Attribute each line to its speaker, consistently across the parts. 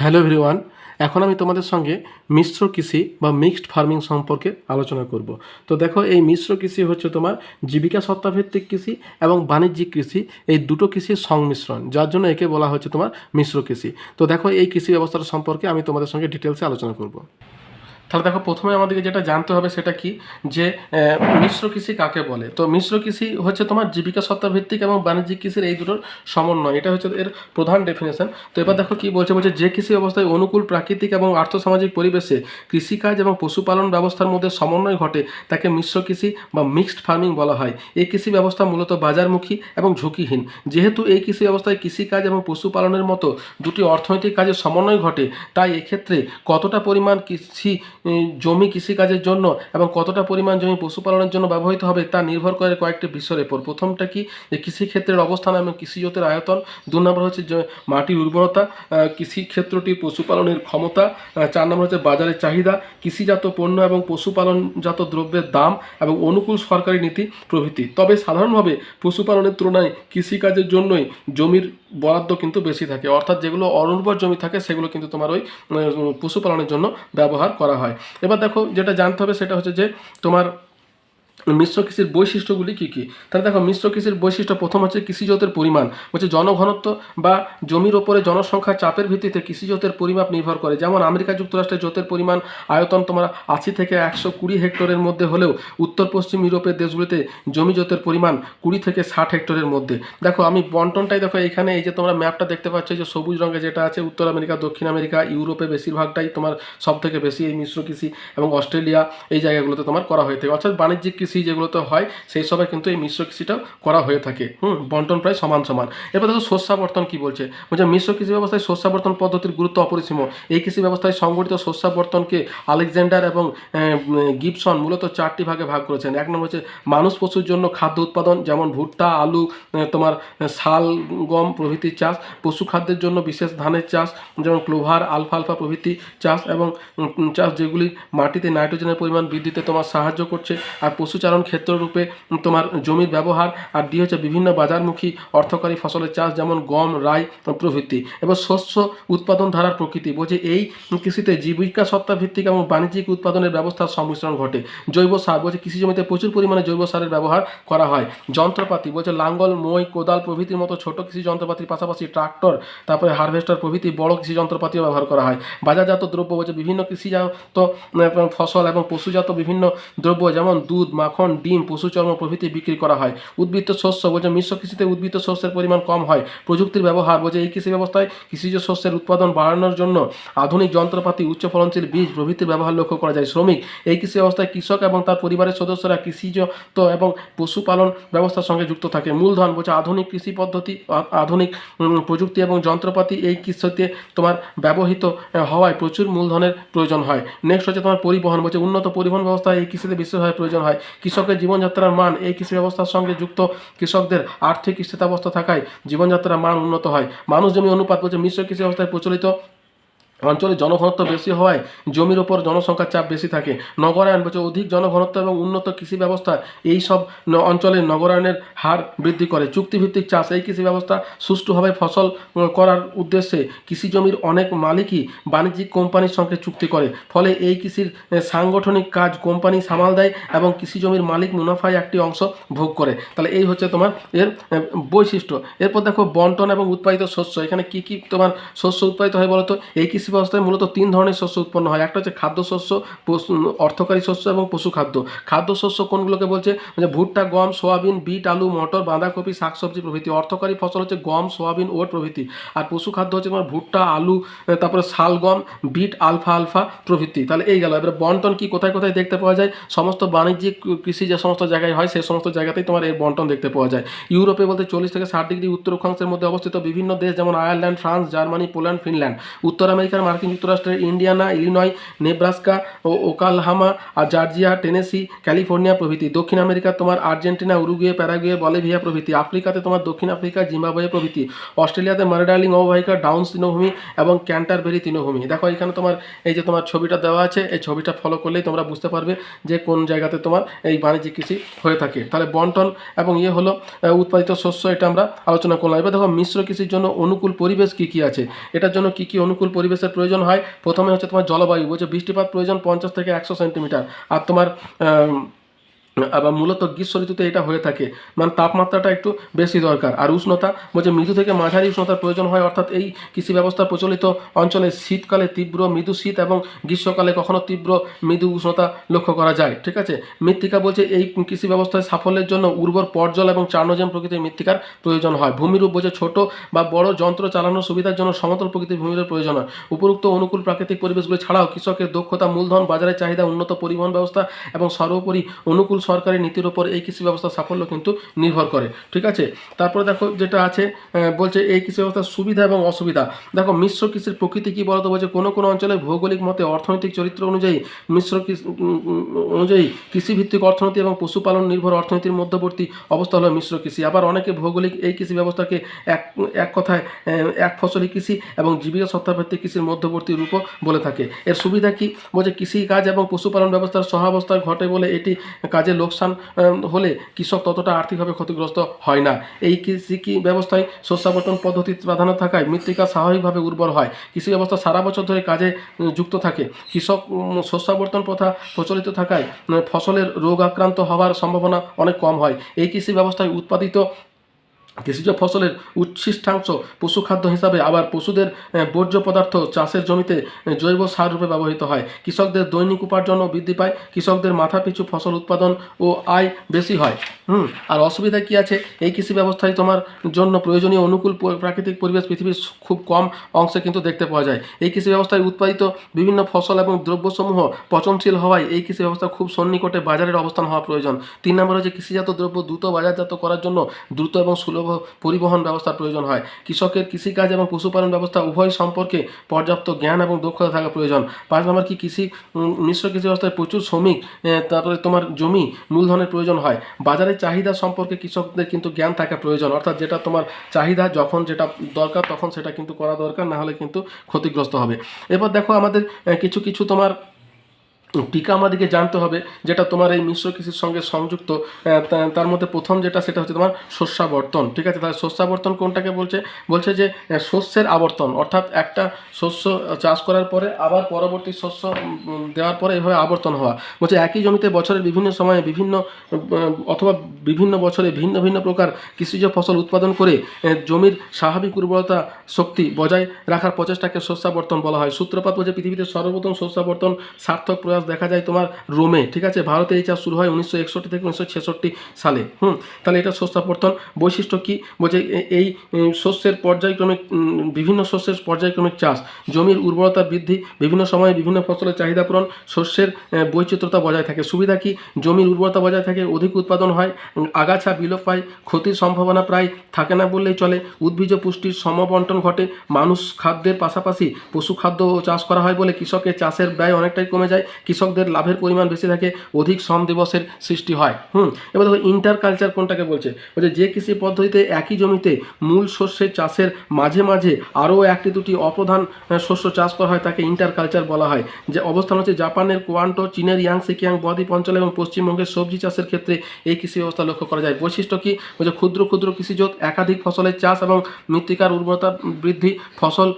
Speaker 1: Hello everyone, এখন আমি তোমাদের সঙ্গে মিশ্র কৃষি বা মিক্সড ফার্মিং সম্পর্কে আলোচনা করব। তো দেখো, এই মিশ্র কৃষি হচ্ছে তোমার জীবিকা সত্তাভিত্তিক কৃষি এবং বাণিজ্যিক কৃষি, এই দুটো কৃষির সংমিশ্রণ, যার জন্য একে বলা হচ্ছে তোমার মিশ্র কৃষি। তো দেখো, এই কৃষি ব্যবস্থাটা সম্পর্কে আমি তোমাদের সঙ্গে ডিটেলসে আলোচনা করব। তাহলে দেখো প্রথমে আমাদেরকে যেটা জানতে হবে সেটা কি? যে মিশ্র কৃষি কাকে বলে? তো মিশ্র কৃষি হচ্ছে তোমার জীবিকা সত্তা ভিত্তিক এবং বাণিজ্যিক কৃষির এই দুটোর সমন্বয়। এটা হচ্ছে এর প্রধান ডেফিনেশন তো এবার দেখো কি বলছে বলছে যে কৃষি ব্যবস্থায় অনুকূল প্রাকৃতিক এবং আর্থসামাজিক পরিবেশে কৃষিকাজ এবং পশুপালন ব্যবস্থার মধ্যে সমন্বয় ঘটে, তাকে মিশ্র কৃষি বা মিক্সড ফার্মিং বলা হয়। এই কৃষি ব্যবস্থা মূলত বাজারমুখী এবং ঝুঁকিহীন। যেহেতু এই কৃষি ব্যবস্থায় কৃষিকাজ এবং পশুপালনের মতো দুটি অর্থনৈতিক কাজের সমন্বয় ঘটে, তাই এক্ষেত্রে কতটা পরিমাণ কৃষি জমি কৃষিকাজের জন্য এবং কতটা পরিমাণ জমি পশুপালনের জন্য ব্যবহৃত হবে তা নির্ভর করে কয়েকটি বিষয়ের উপর। প্রথমটা কি? যে কৃষিক্ষেত্রের অবস্থান এবং কৃষিজতের আয়তন। দু নম্বর হচ্ছে মাটির উর্বরতা কৃষিক্ষেত্রটি পশুপালনের ক্ষমতা চার নম্বর হচ্ছে বাজারের চাহিদা, কৃষিজাত পণ্য এবং পশুপালনজাত দ্রব্যের দাম এবং অনুকূল সরকারি নীতি প্রভৃতি। তবে সাধারণভাবে পশুপালনের তুলনায় কৃষিকাজের জন্যই জমির বরাদ্দ কিন্তু বেশি থাকে। অর্থাৎ যেগুলো অনুর্বর জমি থাকে, সেগুলো কিন্তু তোমার ওই পশুপালনের জন্য ব্যবহার করা হয়। এবার দেখো যেটা জানতে হবে সেটা হচ্ছে যে তোমার মিশ্র কৃষির বৈশিষ্ট্যগুলি কী কী? তাহলে দেখো, মিশ্র কৃষির বৈশিষ্ট্য প্রথম হচ্ছে কৃষিজতের পরিমাণ, হচ্ছে জনঘনত্ব বা জমির ওপরে জনসংখ্যার চাপের ভিত্তিতে কৃষিজতের পরিমাপ নির্ভর করে। যেমন আমেরিকা যুক্তরাষ্ট্রের জোতের পরিমাণ আয়তন তোমার আশি থেকে একশো কুড়ি হেক্টরের মধ্যে হলেও উত্তর পশ্চিম ইউরোপের দেশগুলিতে জমি জোতের পরিমাণ কুড়ি থেকে ষাট হেক্টরের মধ্যে। দেখো, আমি বন্টনটাই দেখো, এখানে এই যে তোমরা ম্যাপটা দেখতে পাচ্ছ যে সবুজ রঙে যেটা আছে, উত্তর আমেরিকা, দক্ষিণ আমেরিকা, ইউরোপে বেশিরভাগটাই তোমার সব থেকে বেশি এই মিশ্র কৃষি এবং অস্ট্রেলিয়া এই জায়গাগুলোতে তোমার করা হয়ে থাকে। অর্থাৎ বাণিজ্যিক কৃষি যেগুলোতে হয় সেই সবে কিন্তু এই মিশ্র কৃষিটাও করা হয়ে থাকে। হুম বন্টন প্রায় সমান সমান। এবার দেখো শস্যাবর্তন কি বলছে? বলছে মিশ্র কৃষি ব্যবস্থায় শস্যাবর্তন পদ্ধতির গুরুত্ব অপরিসীম। এই কৃষি ব্যবস্থায় সংগঠিত শস্যাবর্তনকে আলেকজান্ডার এবং আহ, গিবসন মূলত চারটি ভাগে ভাগ করেছেন। এক নম্বর হচ্ছে মানুষ পশুর জন্য খাদ্য উৎপাদন যেমন ভুট্টা আলু তোমার শাল গম প্রভৃতির চাষ পশু খাদ্যের জন্য বিশেষ ধানের চাষ যেমন ক্লোভার আলফালফা প্রভৃতি চাষ এবং চাষ যেগুলি মাটিতে নাইট্রোজেনের পরিমাণ বৃদ্ধিতে তোমার সাহায্য করছে। আর পশুচারণ ক্ষেত্ররূপে উম, তোমার জমির ব্যবহার আর ডি হচ্ছে বিভিন্ন বাজারমুখী অর্থকারী ফসলের চাষ যেমন গম রাই প্রভৃতি। এবং শস্য উৎপাদন ধারার প্রকৃতি বলছে এই কৃষিতে জীবিকা সত্তা ভিত্তিক এবং বাণিজ্যিক উৎপাদনের ব্যবস্থার সংমিশ্রণ ঘটে। জৈব সার বলছে কৃষি জমিতে প্রচুর পরিমাণে জৈব সারের ব্যবহার করা হয়। যন্ত্রপাতি বলছে লাঙ্গল মই কোদাল প্রভৃতির মতো ছোট কৃষি যন্ত্রপাতির পাশাপাশি ট্রাক্টর তারপরে হারভেস্টার প্রভৃতি বড় কৃষি যন্ত্রপাতিও ব্যবহার করা হয়। বাজারজাত দ্রব্য বলছে বিভিন্ন কৃষিজাত ফসল এবং পশুজাত বিভিন্ন দ্রব্য যেমন দুধ মাখন, ডিম পশুচর্ম প্রভৃতি বিক্রি করা হয়। উদ্বৃত্ত শস্য বলছে মিশ্র কৃষিতে উদ্বৃত্ত শস্যের পরিমাণ কম হয়। প্রযুক্তির ব্যবহার বলছে এই কৃষি ব্যবস্থায় কৃষিজ শস্যের উৎপাদন বাড়ানোর জন্য আধুনিক যন্ত্রপাতি, উচ্চ ফলনশীল বীজ প্রভৃতির ব্যবহার লক্ষ্য করা যায়। শ্রমিক, এই কৃষি ব্যবস্থায় কৃষক এবং তার পরিবারের সদস্যরা কৃষিজ এবং পশুপালন ব্যবস্থার সঙ্গে যুক্ত থাকে। মূলধন বলছে আধুনিক কৃষি পদ্ধতি আধুনিক প্রযুক্তি এবং যন্ত্রপাতি এই কৃষিতে তোমার ব্যবহৃত হওয়ায় প্রচুর মূলধনের প্রয়োজন হয়। নেক্সট হচ্ছে তোমার পরিবহন বলছে উন্নত পরিবহন ব্যবস্থা এই কৃষিতে বিশেষভাবে প্রয়োজন হয়। কৃষকের জীবনযাত্রার মান এই কৃষি ব্যবস্থার সঙ্গে যুক্ত কৃষকদের আর্থিক স্থিতাবস্থা থাকায় জীবনযাত্রার মান উন্নত হয়। মানুষ জমি অনুপাত বলছে মিশ্র কৃষি ব্যবস্থায় প্রচলিত অঞ্চলে জনঘনত্ব বেশি হওয়ায় জমির ওপর জনসংখ্যার চাপ বেশি থাকে। নগরায়ণ বলছে অধিক জনঘনত্ব এবং উন্নত কৃষি ব্যবস্থা, এই সব অঞ্চলে নগরায়নের হার বৃদ্ধি করে। চুক্তিভিত্তিক চাষ, এই কৃষি ব্যবস্থা সুষ্ঠুভাবে ফসল করার উদ্দেশ্যে কৃষি জমির অনেক মালিকই বাণিজ্যিক কোম্পানির সঙ্গে চুক্তি করে। ফলে এই কৃষির সাংগঠনিক কাজ কোম্পানি সামাল দেয় এবং কৃষি জমির মালিক মুনাফায় একটি অংশ ভোগ করে। তাহলে এই হচ্ছে তোমার এর বৈশিষ্ট্য। এরপর দেখো বন্টন এবং উৎপাদিত শস্য। এখানে কি কি তোমার শস্য উৎপাদিত হয় বলতো এই কৃষি ব্যবস্থায় মূলত তিন ধরনের শস্য উৎপন্ন হয়। একটা হচ্ছে খাদ্য শস্য, পশু- অর্থকারী শস্য এবং পশু খাদ্য খাদ্য শস্য কোনগুলোকে বলছে? যে ভুট্টা, গম, সোয়াবিন, বিট, আলু, মটর, বাঁধাকপি, শাকসবজি প্রভৃতি। অর্থকারী ফসল হচ্ছে গম, সোয়াবিন, ওট প্রভৃতি। আর পশু খাদ্য হচ্ছে তোমার ভুট্টা, আলু তারপরে শাল গম বিট, আলফা আলফা প্রভৃতি। তাহলে এই গেল। এবার বন্টন কি কোথায় কোথায় দেখতে পাওয়া যায়? সমস্ত বাণিজ্যিক কৃষি যে সমস্ত জায়গায় হয় সেই সমস্ত জায়গাতেই তোমার এই বন্টন দেখতে পাওয়া যায়। ইউরোপে বলতে চল্লিশ থেকে ষাট ডিগ্রি উত্তর অক্ষাংশের মধ্যে অবস্থিত বিভিন্ন দেশ যেমন Ireland, France, Germany, Poland, Finland. উত্তর আমেরিকার মার্কিন যুক্তরাষ্ট্রের ইন্ডিয়ানা, ইলিনয়, নেব্রাস্কা, ও ওকালহামা, আর জর্জিয়া, টেনেসি, ক্যালিফোর্নিয়া প্রভৃতি। দক্ষিণ আমেরিকা তোমার আর্জেন্টিনা, উরুগুয়ে, প্যারাগুয়ে, বলেভিয়া প্রভৃতি। আফ্রিকাতে তোমার দক্ষিণ আফ্রিকা, জিম্বাবুয়ে প্রভৃতি। অস্ট্রেলিয়াতে মার্ডার্লিং অববাহিকা ডাউন তৃণভূমি এবং ক্যান্টারবেরি তৃণভূমি দেখো, এখানে তোমার এই যে তোমার ছবিটা দেওয়া আছে, এই ছবিটা ফলো করলেই তোমরা বুঝতে পারবে যে কোন জায়গাতে তোমার এই বাণিজ্যিক কৃষি হয়ে থাকে। তাহলে বন্টন এবং ইয়ে হলো উৎপাদিত শস্য এটা আমরা আলোচনা করলাম। এবার দেখো, মিশ্র কৃষির জন্য অনুকূল পরিবেশ কী কী আছে? এটার জন্য কী কী অনুকূল পরিবেশের শস্যের প্রয়োজন হয়। প্রথমে হচ্ছে তোমার জলবায়ু। বলছে বৃষ্টিপাত প্রয়োজন পঞ্চাশ থেকে একশো সেন্টিমিটার। আর তোমার আবার মূলত গ্রীষ্ম ঋতুতে এটা হয়ে থাকে। মানে তাপমাত্রাটা একটু বেশি দরকার। আর উষ্ণতা বলছে মৃদু থেকে মাঝারি উষ্ণতার প্রয়োজন হয়, অর্থাৎ এই কৃষি ব্যবস্থা প্রচলিত অঞ্চলে শীতকালে তীব্র মৃদু শীত এবং গ্রীষ্মকালে কখনো তীব্র মৃদু উষ্ণতা লক্ষ্য করা যায়, ঠিক আছে? মৃত্তিকা বলছে এই কৃষি ব্যবস্থায় সাফল্যের জন্য উর্বর পর্জল এবং চার্নোজেম প্রকৃতির মৃত্তিকার প্রয়োজন হয়। ভূমিরূপ বলছে ছোট বা বড় যন্ত্র চালানোর সুবিধার জন্য সমতল প্রকৃতির ভূমিরূপের প্রয়োজন হয়। উপরুক্ত অনুকূল প্রাকৃতিক পরিবেশগুলি ছাড়াও কৃষকের দক্ষতা, মূলধন, বাজারের চাহিদা, উন্নত পরিবহন ব্যবস্থা এবং সর্বোপরি অনুকূল সরকারি নীতির উপর এই কৃষি ব্যবস্থার সাফল্য কিন্তু নির্ভর করে, ঠিক আছে? তারপরে দেখো যেটা আছে বলছে এই কৃষি ব্যবস্থার সুবিধা এবং অসুবিধা। দেখো মিশ্র কৃষির প্রকৃতি কি বলতো? বলছে কোনো কোনো অঞ্চলে ভৌগোলিক মতে অর্থনৈতিক চরিত্র অনুযায়ী, মিশ্র অনুযায়ী কৃষিভিত্তিক অর্থনীতি এবং পশুপালন নির্ভর অর্থনীতির মধ্যবর্তী অবস্থা হলো মিশ্র কৃষি। আবার অনেকে ভৌগোলিক এই কৃষি ব্যবস্থাকে এক এক কথায় এক ফসলি কৃষি এবং জীবিকা সত্তাভিত্তিক কৃষির মধ্যবর্তী রূপও বলে থাকে। এর সুবিধা কি? বলছে কৃষি কাজ এবং পশুপালন ব্যবস্থার সহাবস্থা ঘটে বলে এটি কাজে লোকসান হলে কৃষক ততটা আর্থিকভাবে ক্ষতিগ্রস্ত হয় না। এই কৃষি কি ব্যবস্থায় শস্যাবর্তন পদ্ধতি প্রাধান্য থাকায় মৃত্তিকা স্বাভাবিকভাবে উর্বর হয়। কৃষি ব্যবস্থা সারা বছর ধরে কাজে যুক্ত থাকে। কৃষক শস্যাবর্তন প্রথা প্রচলিত থাকায় ফসলের রোগ আক্রান্ত হওয়ার সম্ভাবনা অনেক কম হয়। এই কৃষি ব্যবস্থায় উৎপাদিত কৃষিজ ফসলের উচ্ছিষ্টাংশ পশুখাদ্য হিসাবে আবার পশুদের বর্জ্য পদার্থ চাষের জমিতে জৈব সার রূপে ব্যবহৃত হয়। কৃষকদের দৈনিক উপার্জনও বৃদ্ধি পায়। কৃষকদের মাথাপিছু ফসল উৎপাদন ও আয় বেশি হয়। হুম, আর অসুবিধা কি আছে? এই কৃষি ব্যবস্থায় তোমার জন্য প্রয়োজনীয় অনুকূল প্রাকৃতিক পরিবেশ পৃথিবীর খুব কম অংশে কিন্তু দেখতে পাওয়া যায়। এই কৃষি ব্যবস্থায় উৎপাদিত বিভিন্ন ফসল এবং দ্রব্যসমূহ পচনশীল হওয়ায় এই কৃষি ব্যবস্থা খুব সন্নিকটে বাজারের অবস্থান হওয়া প্রয়োজন। তিন নম্বর হচ্ছে কৃষিজাত দ্রব্য দ্রুত বাজারজাত করার জন্য দ্রুত এবং সুলভ পরিবহন ব্যবস্থার প্রয়োজন হয়। কৃষকের কৃষিকাজ এবং পশুপালন ব্যবস্থা উভয় সম্পর্কে পর্যাপ্ত জ্ঞান এবং দক্ষতা থাকা প্রয়োজন। পাঁচ নম্বর, কি কৃষি মিশ্র কৃষি ব্যবস্থায় প্রচুর শ্রমিক তারপরে তোমার জমি মূলধনের প্রয়োজন হয়। বাজারের চাহিদা সম্পর্কে কৃষকদের কিন্তু জ্ঞান থাকা প্রয়োজন। অর্থাৎ যেটা তোমার চাহিদা যখন যেটা দরকার তখন সেটা কিন্তু করা দরকার, না হলে কিন্তু ক্ষতিগ্রস্ত হবে। এবার দেখো আমাদের কিছু কিছু তোমার টিকা আমাদেরকে জানতে হবে, যেটা তোমার এই মিশ্র কৃষির সঙ্গে সংযুক্ত তার মধ্যে প্রথম যেটা সেটা হচ্ছে তোমার শস্যাবর্তন, ঠিক আছে? তাহলে শস্যাবর্তন কোনটাকে বলছে? বলছে যে শস্যের আবর্তন, অর্থাৎ একটা শস্য চাষ করার পরে আবার পরবর্তী শস্য দেওয়ার পরে এভাবে আবর্তন হওয়া। বলছে একই জমিতে বছরের বিভিন্ন সময়ে বিভিন্ন অথবা বিভিন্ন বছরে ভিন্ন ভিন্ন প্রকার কৃষিজ ফসল উৎপাদন করে জমির স্বাভাবিক উর্বরতা শক্তি বজায় রাখার প্রচেষ্টাকে শস্যাবর্তন বলা হয়। সূত্রপাত বলছে পৃথিবীতে সর্বপ্রথম শস্যাবর্তন সার্থক প্রয়াস দেখা যায় তোমার রোমে ঠিক আছে? ভারতে এই চাষ শুরু হয় উনিশশো একষট্টি থেকে উনিশশো ছেষট্টি সালে। হুম তাহলে এটা শস্যাবর্তন বৈশিষ্ট্য কী? বলছে এই শস্যের পর্যায়ক্রমিক বিভিন্ন শস্যের পর্যায়ক্রমিক চাষ। জমির উর্বরতা বৃদ্ধি বিভিন্ন সময়ে বিভিন্ন ফসলের চাহিদা পূরণ শস্যের আহ, বৈচিত্র্যতা বজায় থাকে। সুবিধা কি? জমির উর্বরতা বজায় থাকে অধিক উৎপাদন হয় আগাছা বিলোপ পায় ক্ষতির সম্ভাবনা প্রায় থাকে না বললেই চলে। উদ্ভিজ পুষ্টির সমবন্টন ঘটে মানুষ খাদ্যের পাশাপাশি পশু খাদ্য চাষ করা হয় বলে কৃষকের চাষের ব্যয় অনেকটাই কমে যায়। কৃষকদের লাভের পরিমাণ বেশি থাকে, অধিক শ্রম দিবসের সৃষ্টি হয়। হুম, এবার দেখো ইন্টার কালচার কোনটাকে বলছে? বলছে যে কৃষি পদ্ধতিতে একই জমিতে মূল শস্যের চাষের মাঝে মাঝে আরও একটি দুটি অপ্রধান শস্য চাষ করা হয়, তাকে ইন্টার কালচার বলা হয়। যে অবস্থান হচ্ছে জাপানের কোয়ান্টো, চীনের ইয়াংসি কিয়াং বদ্বীপ অঞ্চল এবং পশ্চিমবঙ্গের সবজি চাষের ক্ষেত্রে এই কৃষি ব্যবস্থা লক্ষ্য করা যায়। বৈশিষ্ট্য কী? বলছে ক্ষুদ্র ক্ষুদ্র কৃষিজোত একাধিক ফসলের চাষ এবং মৃত্তিকার উর্বরতা বৃদ্ধি, ফসল,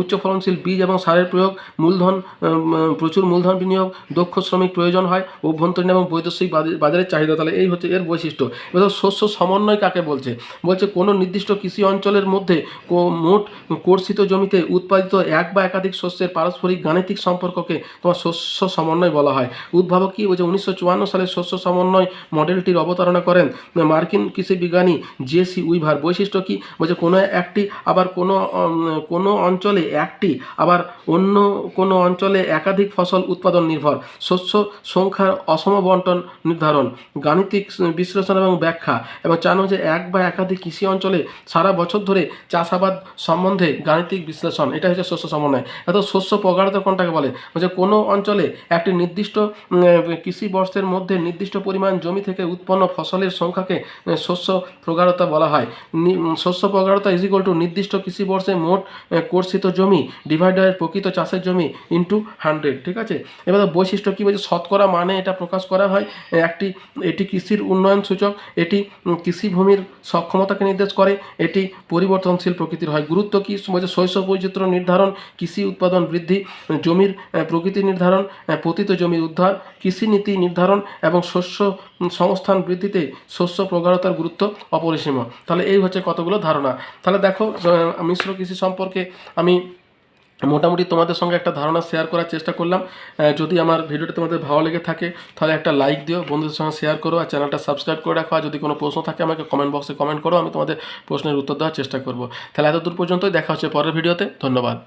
Speaker 1: উচ্চ ফলনশীল বীজ এবং সারের প্রয়োগ, মূলধন প্রচুর মূলধন বিনিয়োগ দক্ষ শ্রমিক প্রয়োজন হয়, অভ্যন্তরীণ এবং বৈদেশিক বাজে- বাজারের চাহিদা, তাহলে এই হচ্ছে এর বৈশিষ্ট্য। এবার শস্য সমন্বয় কাকে বলছে? বলছে কোনো নির্দিষ্ট কৃষি অঞ্চলের মধ্যে মোট কর্ষিত জমিতে উৎপাদিত এক বা একাধিক শস্যের পারস্পরিক গাণিতিক সম্পর্ককে তোমার শস্য সমন্বয় বলা হয়। উদ্ভাবক কি বলছে, উনিশশো চুয়ান্ন সালে শস্য সমন্বয় মডেলটির অবতারণা করেন মার্কিন কৃষি বিজ্ঞানী জেসি উইভার। বৈশিষ্ট্য কি? বলছে কোনো একটি আবার কোনো কোনো অঞ্চলে একটি আবার অন্য কোনো অঞ্চলে একাধিক ফসল উৎপাদন নির্ভর শস্য সংখ্যার অসম বন্টন নির্ধারণ, গাণিতিক বিশ্লেষণ এবং ব্যাখ্যা এবং চান যে এক বা একাধিক কৃষি অঞ্চলে সারা বছর ধরে চাষাবাদ সম্বন্ধে গাণিতিক বিশ্লেষণ। এটা হচ্ছে শস্য সমন্বয়। এত শস্য প্রগাঢ়তা কোনটাকে বলে? বলছে কোনো অঞ্চলে একটি নির্দিষ্ট কৃষি বর্ষের মধ্যে নির্দিষ্ট পরিমাণ জমি থেকে উৎপন্ন ফসলের সংখ্যাকে শস্য প্রগাঢ়তা বলা হয়। শস্য প্রগাঢ়তা ইজ ইকুয়াল টু নির্দিষ্ট কৃষি বর্ষে মোট কর্ষিত জমি ডিভাইডারের প্রকৃত চাষের জমি ইন্টু হান্ড্রেড ঠিক আছে? এবার বৈশিষ্ট্য কী বলছে? শতকরা মানে এটা প্রকাশ করা হয় একটি, এটি কৃষির উন্নয়ন সূচক, এটি কৃষিভূমির সক্ষমতাকে নির্দেশ করে, এটি পরিবর্তনশীল প্রকৃতির হয়। গুরুত্ব কী বলছে? শৈশব বৈচিত্র্য নির্ধারণ, কৃষি উৎপাদন বৃদ্ধি, জমির প্রকৃতি নির্ধারণ পতিত জমির উদ্ধার, কৃষি নীতি নির্ধারণ এবং শস্য সংস্থান বৃদ্ধিতে শস্য প্রগাঢ়তার গুরুত্ব অপরিসীম। তাহলে এই হচ্ছে কতগুলো ধারণা। তাহলে দেখো মিশ্র কৃষি সম্পর্কে আমি মোটামুটি তোমাদের সঙ্গে একটা ধারণা শেয়ার করার চেষ্টা করলাম। যদি আমার ভিডিওটা তোমাদের ভালো লেগে থাকে, তাহলে একটা লাইক দিও, বন্ধুদের সঙ্গে শেয়ার করো, আর চ্যানেলটা সাবস্ক্রাইব করে রাখো, আর যদি কোনো প্রশ্ন থাকে, আমাকে কমেন্ট বক্সে কমেন্ট করো, আমি তোমাদের প্রশ্নের উত্তর দেওয়ার চেষ্টা করব। তাহলে এতদূর পর্যন্তই দেখা হচ্ছে পরের ভিডিওতে, ধন্যবাদ।